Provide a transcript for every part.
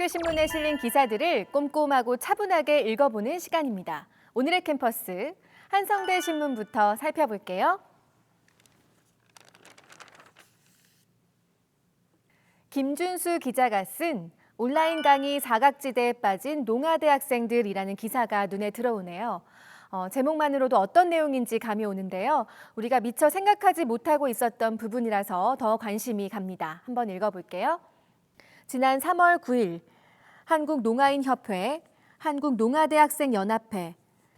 학교 신문에 실린 기사들을 꼼꼼하고 차분하게 읽어보는 시간입니다. 오늘의 캠퍼스 한성대 신문부터 살펴볼게요. 김준수 기자가 쓴 온라인 강의 사각지대에 빠진 농아대 학생들이라는 기사가 눈에 들어오네요. 어, 제목만으로도 어떤 내용인지 감이 오는데요. 우리가 미처 생각하지 못하고 있었던 부분이라서 더 관심이 갑니다. 한번 읽어볼게요. 지난 3월 9일 한국농아인협회, 한국농아대학생연합회,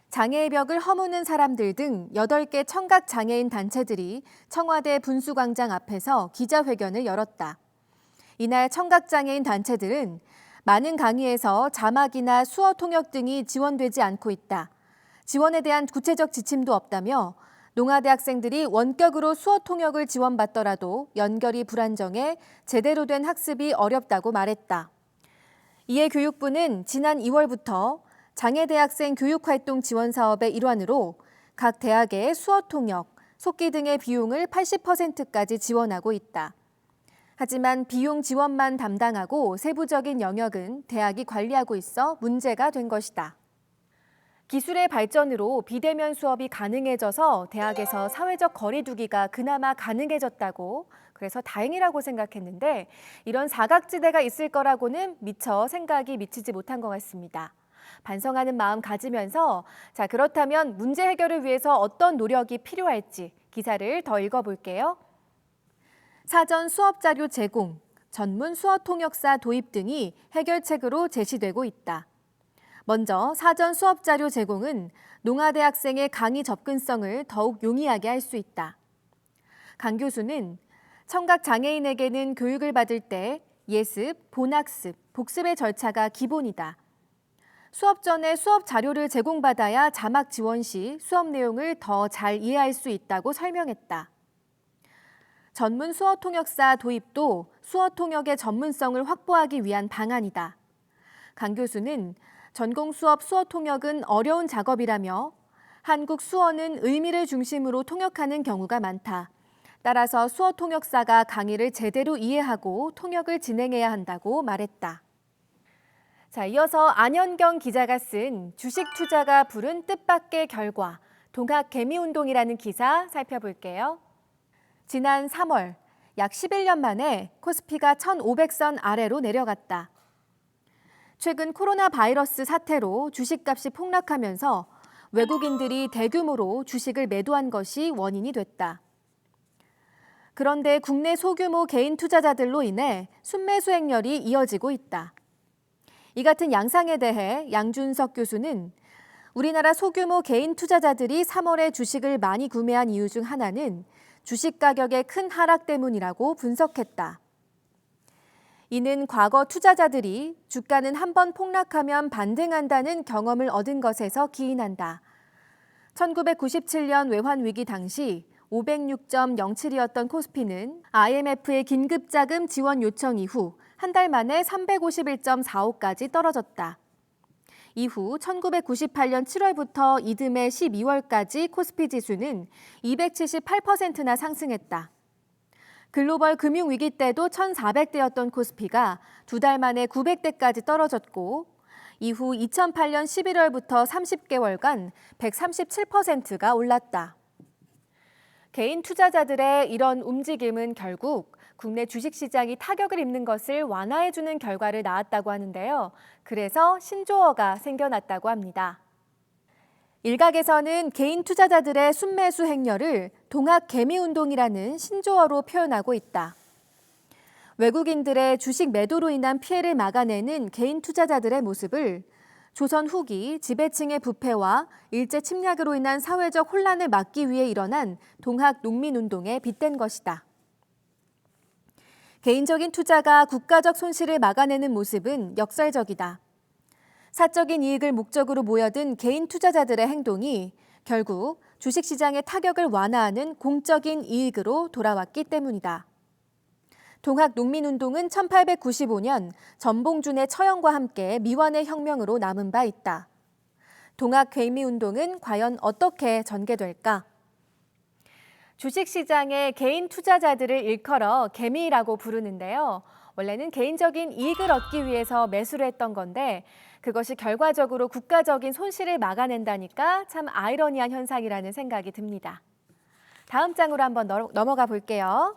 장애의 벽을 허무는 사람들 등 8개 청각 장애인 단체들이 청와대 분수광장 앞에서 기자회견을 열었다. 이날 청각장애인 단체들은 많은 강의에서 자막이나 수어 통역 등이 지원되지 않고 있다. 지원에 대한 구체적 지침도 없다며 농아대 학생들이 원격으로 수어 통역을 지원받더라도 연결이 불안정해 제대로 된 학습이 어렵다고 말했다. 이에 교육부는 지난 2월부터 장애대학생 교육활동 지원 사업의 일환으로 각 대학의 수어 통역, 속기 등의 비용을 80%까지 지원하고 있다. 하지만 비용 지원만 담당하고 세부적인 영역은 대학이 관리하고 있어 문제가 된 것이다. 기술의 발전으로 비대면 수업이 가능해져서 대학에서 사회적 거리두기가 그나마 가능해졌다고 그래서 다행이라고 생각했는데 이런 사각지대가 있을 거라고는 미처 생각이 미치지 못한 것 같습니다. 반성하는 마음 가지면서 자 그렇다면 문제 해결을 위해서 어떤 노력이 필요할지 기사를 더 읽어볼게요. 사전 수업 자료 제공, 전문 수어 통역사 도입 등이 해결책으로 제시되고 있다. 먼저 사전 수업 자료 제공은 농아대 학생의 강의 접근성을 더욱 용이하게 할 수 있다. 강 교수는 청각 장애인에게는 교육을 받을 때 예습, 본학습, 복습의 절차가 기본이다. 수업 전에 수업 자료를 제공받아야 자막 지원 시 수업 내용을 더 잘 이해할 수 있다고 설명했다. 전문 수어 통역사 도입도 수어 통역의 전문성을 확보하기 위한 방안이다. 강 교수는 전공 수업 수어 통역은 어려운 작업이라며 한국 수어는 의미를 중심으로 통역하는 경우가 많다. 따라서 수어 통역사가 강의를 제대로 이해하고 통역을 진행해야 한다고 말했다. 자, 이어서 안현경 기자가 쓴 주식 투자가 부른 뜻밖의 결과 동학 개미 운동이라는 기사 살펴볼게요. 지난 3월 약 11년 만에 코스피가 1,500선 아래로 내려갔다. 최근 코로나 바이러스 사태로 주식값이 폭락하면서 외국인들이 대규모로 주식을 매도한 것이 원인이 됐다. 그런데 국내 소규모 개인 투자자들로 인해 순매수 행렬이 이어지고 있다. 이 같은 양상에 대해 양준석 교수는 우리나라 소규모 개인 투자자들이 3월에 주식을 많이 구매한 이유 중 하나는 주식 가격의 큰 하락 때문이라고 분석했다. 이는 과거 투자자들이 주가는 한 번 폭락하면 반등한다는 경험을 얻은 것에서 기인한다. 1997년 외환 위기 당시 506.07이었던 코스피는 IMF의 긴급 자금 지원 요청 이후 한 달 만에 351.45까지 떨어졌다. 이후 1998년 7월부터 이듬해 12월까지 코스피 지수는 278%나 상승했다. 글로벌 금융위기 때도 1,400대였던 코스피가 두 달 만에 900대까지 떨어졌고 이후 2008년 11월부터 30개월간 137%가 올랐다. 개인 투자자들의 이런 움직임은 결국 국내 주식시장이 타격을 입는 것을 완화해주는 결과를 낳았다고 하는데요. 그래서 신조어가 생겨났다고 합니다. 일각에서는 개인 투자자들의 순매수 행렬을 동학 개미 운동이라는 신조어로 표현하고 있다. 외국인들의 주식 매도로 인한 피해를 막아내는 개인 투자자들의 모습을 조선 후기 지배층의 부패와 일제 침략으로 인한 사회적 혼란을 막기 위해 일어난 동학 농민 운동에 빗댄 것이다. 개인적인 투자가 국가적 손실을 막아내는 모습은 역설적이다. 사적인 이익을 목적으로 모여든 개인 투자자들의 행동이 결국 주식시장의 타격을 완화하는 공적인 이익으로 돌아왔기 때문이다. 동학 농민운동은 1895년 전봉준의 처형과 함께 미완의 혁명으로 남은 바 있다. 동학 괴미운동은 과연 어떻게 전개될까? 주식시장의 개인 투자자들을 일컬어 개미라고 부르는데요. 원래는 개인적인 이익을 얻기 위해서 매수를 했던 건데 그것이 결과적으로 국가적인 손실을 막아낸다니까 참 아이러니한 현상이라는 생각이 듭니다. 다음 장으로 한번 넘- 넘어가 볼게요.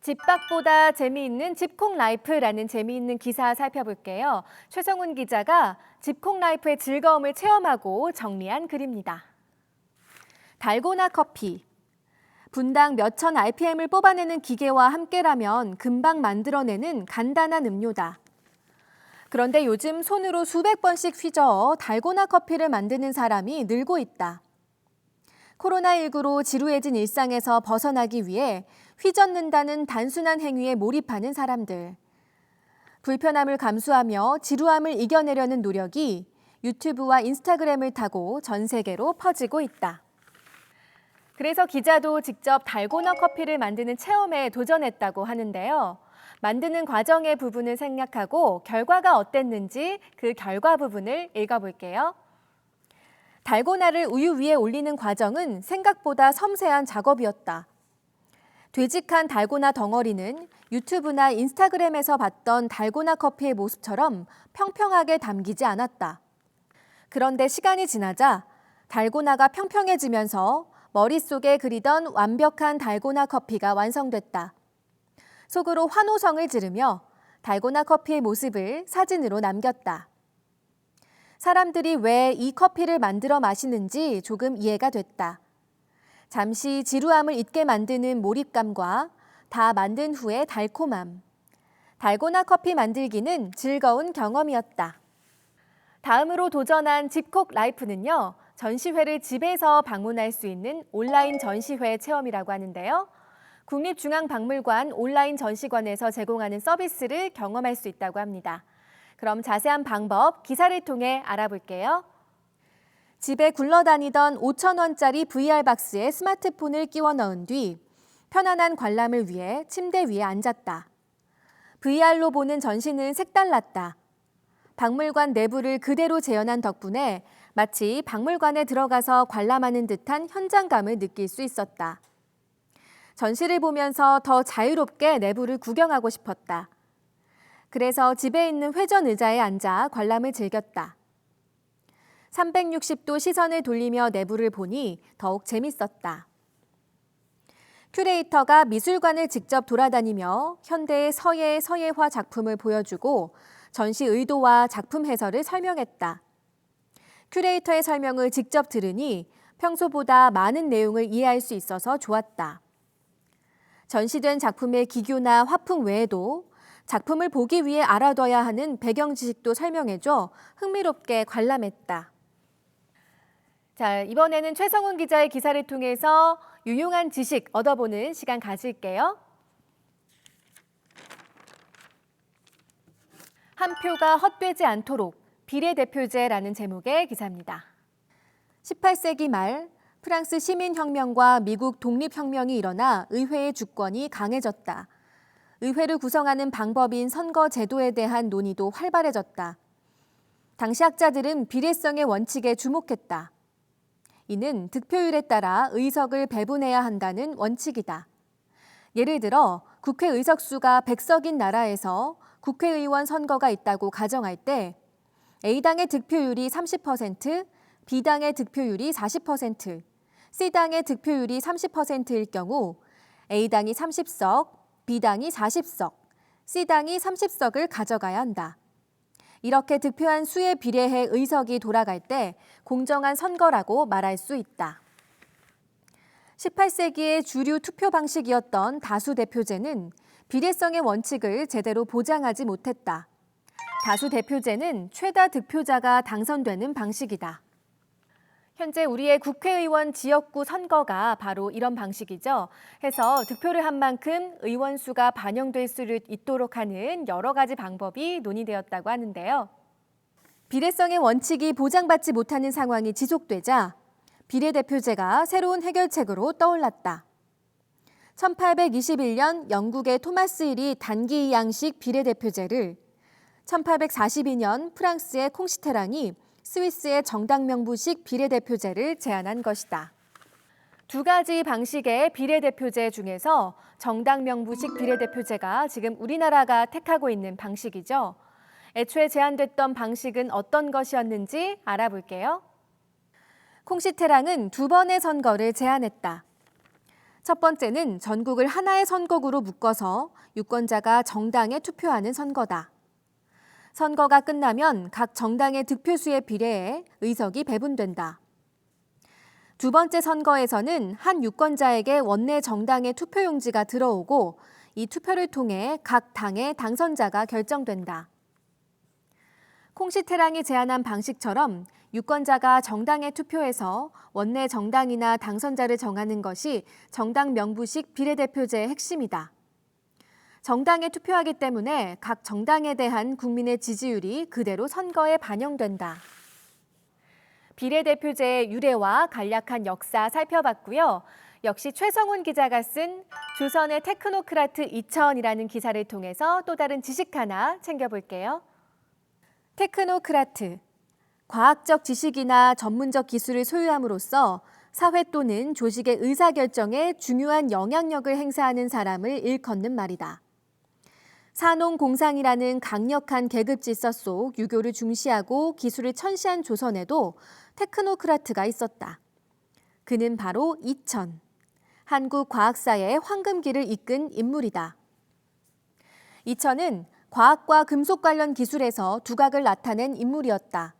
집밥보다 재미있는 집콕 라이프라는 재미있는 기사 살펴볼게요. 최성훈 기자가 집콕 라이프의 즐거움을 체험하고 정리한 글입니다. 달고나 커피. 분당 몇천 RPM을 뽑아내는 기계와 함께라면 금방 만들어내는 간단한 음료다. 그런데 요즘 손으로 수백 번씩 휘저어 달고나 커피를 만드는 사람이 늘고 있다. 코로나19로 지루해진 일상에서 벗어나기 위해 휘젓는다는 단순한 행위에 몰입하는 사람들. 불편함을 감수하며 지루함을 이겨내려는 노력이 유튜브와 인스타그램을 타고 전 세계로 퍼지고 있다. 그래서 기자도 직접 달고나 커피를 만드는 체험에 도전했다고 하는데요. 만드는 과정의 부분을 생략하고 결과가 어땠는지 그 결과 부분을 읽어볼게요. 달고나를 우유 위에 올리는 과정은 생각보다 섬세한 작업이었다. 되직한 달고나 덩어리는 유튜브나 인스타그램에서 봤던 달고나 커피의 모습처럼 평평하게 담기지 않았다. 그런데 시간이 지나자 달고나가 평평해지면서 머릿속에 그리던 완벽한 달고나 커피가 완성됐다. 속으로 환호성을 지르며 달고나 커피의 모습을 사진으로 남겼다. 사람들이 왜 이 커피를 만들어 마시는지 조금 이해가 됐다. 잠시 지루함을 잊게 만드는 몰입감과 다 만든 후의 달콤함. 달고나 커피 만들기는 즐거운 경험이었다. 다음으로 도전한 집콕 라이프는요, 전시회를 집에서 방문할 수 있는 온라인 전시회 체험이라고 하는데요. 국립중앙박물관 온라인 전시관에서 제공하는 서비스를 경험할 수 있다고 합니다. 그럼 자세한 방법 기사를 통해 알아볼게요. 집에 굴러다니던 5,000원짜리 VR 박스에 스마트폰을 끼워 넣은 뒤 편안한 관람을 위해 침대 위에 앉았다. VR로 보는 전시는 색달랐다. 박물관 내부를 그대로 재현한 덕분에 마치 박물관에 들어가서 관람하는 듯한 현장감을 느낄 수 있었다. 전시를 보면서 더 자유롭게 내부를 구경하고 싶었다. 그래서 집에 있는 회전 의자에 앉아 관람을 즐겼다. 360도 시선을 돌리며 내부를 보니 더욱 재밌었다. 큐레이터가 미술관을 직접 돌아다니며 현대의 서예, 서예화 작품을 보여주고 전시 의도와 작품 해설을 설명했다. 큐레이터의 설명을 직접 들으니 평소보다 많은 내용을 이해할 수 있어서 좋았다. 전시된 작품의 기교나 화풍 외에도 작품을 보기 위해 알아둬야 하는 배경 지식도 설명해줘 흥미롭게 관람했다. 자, 이번에는 최성훈 기자의 기사를 통해서 유용한 지식 얻어보는 시간 가질게요. 한 표가 헛되지 않도록 비례대표제라는 제목의 기사입니다. 18세기 말 프랑스 시민혁명과 미국 독립혁명이 일어나 의회의 주권이 강해졌다. 의회를 구성하는 방법인 선거 제도에 대한 논의도 활발해졌다. 당시 학자들은 비례성의 원칙에 주목했다. 이는 득표율에 따라 의석을 배분해야 한다는 원칙이다. 예를 들어 국회 의석수가 100석인 나라에서 국회의원 선거가 있다고 가정할 때 A당의 득표율이 30%, B당의 득표율이 40%, C당의 득표율이 30%일 경우 A당이 30석, B당이 40석, C당이 30석을 가져가야 한다. 이렇게 득표한 수에 비례해 의석이 돌아갈 때 공정한 선거라고 말할 수 있다. 18세기의 주류 투표 방식이었던 다수대표제는 비례성의 원칙을 제대로 보장하지 못했다. 다수 대표제는 최다 득표자가 당선되는 방식이다. 현재 우리의 국회의원 지역구 선거가 바로 이런 방식이죠. 해서 득표를 한 만큼 의원 수가 반영될 수 있도록 하는 여러 가지 방법이 논의되었다고 하는데요. 비례성의 원칙이 보장받지 못하는 상황이 지속되자 비례대표제가 새로운 해결책으로 떠올랐다. 1821년 영국의 토마스 힐이 단기 양식 비례대표제를 1842년 프랑스의 콩시테랑이 스위스의 정당 명부식 비례대표제를 제안한 것이다. 두 가지 방식의 비례대표제 중에서 정당 명부식 비례대표제가 지금 우리나라가 택하고 있는 방식이죠. 애초에 제안됐던 방식은 어떤 것이었는지 알아볼게요. 콩시태랑은 두 번의 선거를 제안했다. 첫 번째는 전국을 하나의 선거구로 묶어서 유권자가 정당에 투표하는 선거다. 선거가 끝나면 각 정당의 득표수에 비례해 의석이 배분된다. 두 번째 선거에서는 한 유권자에게 원내 정당의 투표용지가 들어오고 이 투표를 통해 각 당의 당선자가 결정된다. 콩시태랑이 제안한 방식처럼 유권자가 정당에 투표해서 원내 정당이나 당선자를 정하는 것이 정당 명부식 비례대표제의 핵심이다. 정당에 투표하기 때문에 각 정당에 대한 국민의 지지율이 그대로 선거에 반영된다. 비례대표제의 유래와 간략한 역사 살펴봤고요. 역시 최성훈 기자가 쓴 조선의 테크노크라트 2000이라는 기사를 통해서 또 다른 지식 하나 챙겨볼게요. 테크노크라트. 과학적 지식이나 전문적 기술을 소유함으로써 사회 또는 조직의 의사결정에 중요한 영향력을 행사하는 사람을 일컫는 말이다. 산농공상이라는 강력한 계급 질서 속 유교를 중시하고 기술을 천시한 조선에도 테크노크라트가 있었다. 그는 바로 이천. 한국 과학사의 황금기를 이끈 인물이다. 이천은 과학과 금속 관련 기술에서 두각을 나타낸 인물이었다.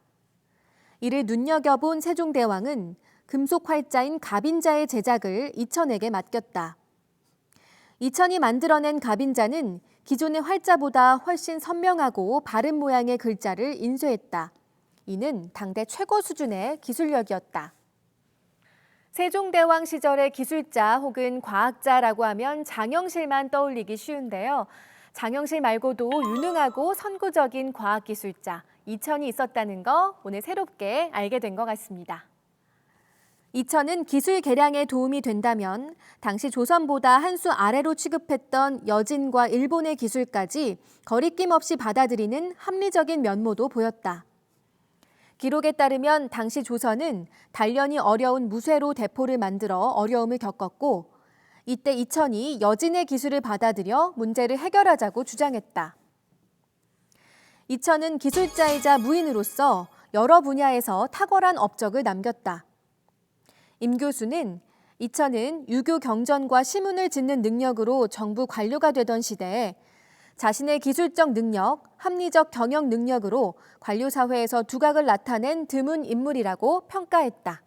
이를 눈여겨본 세종대왕은 금속 활자인 갑인자의 제작을 이천에게 맡겼다. 이천이 만들어낸 갑인자는 기존의 활자보다 훨씬 선명하고 바른 모양의 글자를 인쇄했다. 이는 당대 최고 수준의 기술력이었다. 세종대왕 시절의 기술자 혹은 과학자라고 하면 장영실만 떠올리기 쉬운데요. 장영실 말고도 유능하고 선구적인 과학기술자 이천이 있었다는 거 오늘 새롭게 알게 된 것 같습니다. 이천은 기술 개량에 도움이 된다면 당시 조선보다 한 수 아래로 취급했던 여진과 일본의 기술까지 거리낌 없이 받아들이는 합리적인 면모도 보였다. 기록에 따르면 당시 조선은 단련이 어려운 무쇠로 대포를 만들어 어려움을 겪었고 이때 이천이 여진의 기술을 받아들여 문제를 해결하자고 주장했다. 이천은 기술자이자 무인으로서 여러 분야에서 탁월한 업적을 남겼다. 임 교수는 이천은 유교 경전과 시문을 짓는 능력으로 정부 관료가 되던 시대에 자신의 기술적 능력, 합리적 경영 능력으로 관료 사회에서 두각을 나타낸 드문 인물이라고 평가했다.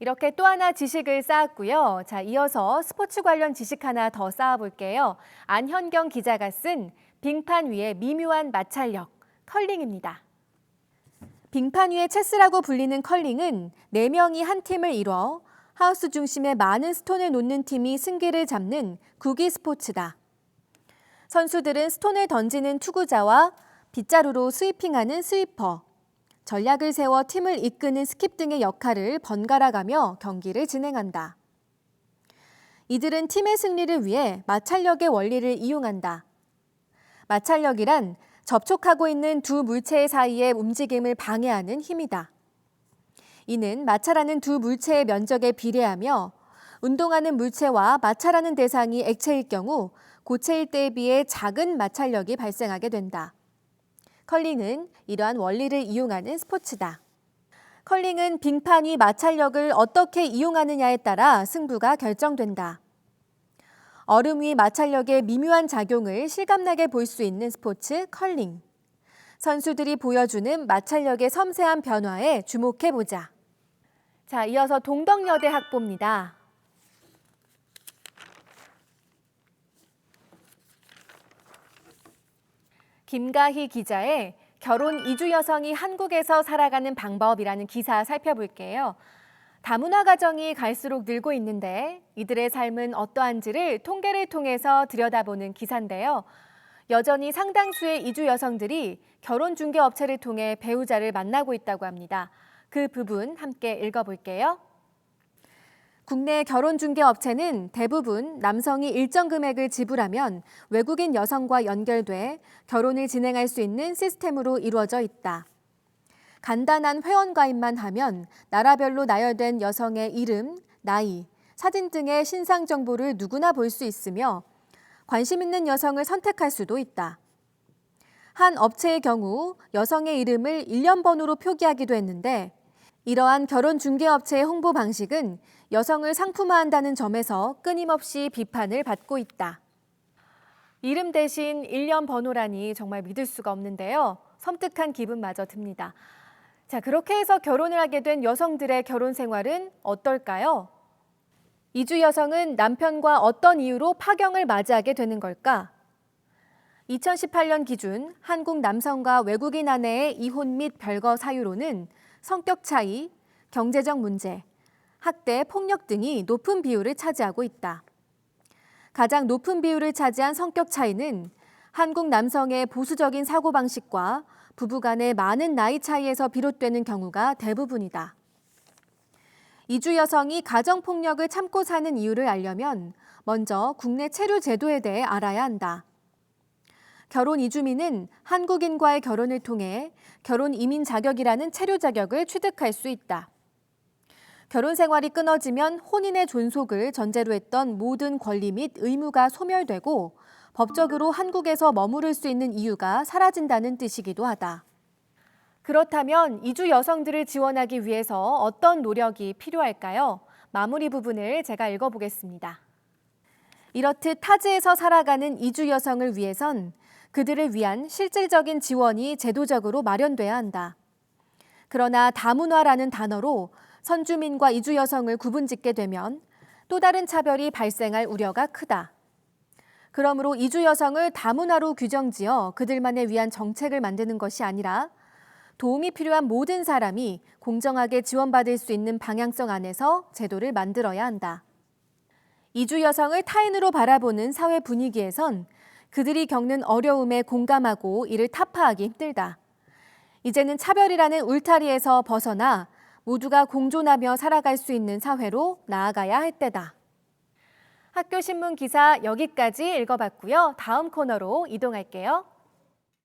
이렇게 또 하나 지식을 쌓았고요. 자, 이어서 스포츠 관련 지식 하나 더 쌓아볼게요. 안현경 기자가 쓴 빙판 위의 미묘한 마찰력, 컬링입니다. 빙판 위의 체스라고 불리는 컬링은 4명이 한 팀을 이뤄 하우스 중심에 많은 스톤을 놓는 팀이 승기를 잡는 구기 스포츠다. 선수들은 스톤을 던지는 투구자와 빗자루로 스위핑하는 스위퍼, 전략을 세워 팀을 이끄는 스킵 등의 역할을 번갈아 가며 경기를 진행한다. 이들은 팀의 승리를 위해 마찰력의 원리를 이용한다. 마찰력이란 접촉하고 있는 두 물체 사이의 움직임을 방해하는 힘이다. 이는 마찰하는 두 물체의 면적에 비례하며 운동하는 물체와 마찰하는 대상이 액체일 경우 고체일 때에 비해 작은 마찰력이 발생하게 된다. 컬링은 이러한 원리를 이용하는 스포츠다. 컬링은 빙판 위 마찰력을 어떻게 이용하느냐에 따라 승부가 결정된다. 얼음 위 마찰력의 미묘한 작용을 실감나게 볼 수 있는 스포츠 컬링. 선수들이 보여주는 마찰력의 섬세한 변화에 주목해 보자. 자, 이어서 동덕여대 학보입니다. 김가희 기자의 결혼 이주 여성이 한국에서 살아가는 방법이라는 기사 살펴볼게요. 다문화 가정이 갈수록 늘고 있는데 이들의 삶은 어떠한지를 통계를 통해서 들여다보는 기사인데요. 여전히 상당수의 이주 여성들이 결혼 중개 업체를 통해 배우자를 만나고 있다고 합니다. 그 부분 함께 읽어볼게요. 국내 결혼 중개 업체는 대부분 남성이 일정 금액을 지불하면 외국인 여성과 연결돼 결혼을 진행할 수 있는 시스템으로 이루어져 있다. 간단한 회원 가입만 하면 나라별로 나열된 여성의 이름, 나이, 사진 등의 신상 정보를 누구나 볼 수 있으며 관심 있는 여성을 선택할 수도 있다. 한 업체의 경우 여성의 이름을 일련번호로 표기하기도 했는데 이러한 결혼 중개업체의 홍보 방식은 여성을 상품화한다는 점에서 끊임없이 비판을 받고 있다. 이름 대신 일련 번호라니 정말 믿을 수가 없는데요. 섬뜩한 기분마저 듭니다. 자, 그렇게 해서 결혼을 하게 된 여성들의 결혼 생활은 어떨까요? 이주 여성은 남편과 어떤 이유로 파경을 맞이하게 되는 걸까? 2018년 기준 한국 남성과 외국인 아내의 이혼 및 별거 사유로는 성격 차이, 경제적 문제, 학대, 폭력 등이 높은 비율을 차지하고 있다. 가장 높은 비율을 차지한 성격 차이는 한국 남성의 보수적인 사고방식과 부부 간의 많은 나이 차이에서 비롯되는 경우가 대부분이다. 이주 여성이 가정폭력을 참고 사는 이유를 알려면 먼저 국내 체류 제도에 대해 알아야 한다. 결혼 이주민은 한국인과의 결혼을 통해 결혼 이민 자격이라는 체류 자격을 취득할 수 있다. 결혼 생활이 끊어지면 혼인의 존속을 전제로 했던 모든 권리 및 의무가 소멸되고 법적으로 한국에서 머무를 수 있는 이유가 사라진다는 뜻이기도 하다. 그렇다면 이주 여성들을 지원하기 위해서 어떤 노력이 필요할까요? 마무리 부분을 제가 읽어보겠습니다. 이렇듯 타지에서 살아가는 이주 여성을 위해선 그들을 위한 실질적인 지원이 제도적으로 마련돼야 한다. 그러나 다문화라는 단어로 선주민과 이주 여성을 구분짓게 되면 또 다른 차별이 발생할 우려가 크다. 그러므로 이주 여성을 다문화로 규정지어 그들만을 위한 정책을 만드는 것이 아니라 도움이 필요한 모든 사람이 공정하게 지원받을 수 있는 방향성 안에서 제도를 만들어야 한다. 이주 여성을 타인으로 바라보는 사회 분위기에선 그들이 겪는 어려움에 공감하고 이를 타파하기 힘들다. 이제는 차별이라는 울타리에서 벗어나 모두가 공존하며 살아갈 수 있는 사회로 나아가야 할 때다. 학교 신문 기사 여기까지 읽어봤고요. 다음 코너로 이동할게요.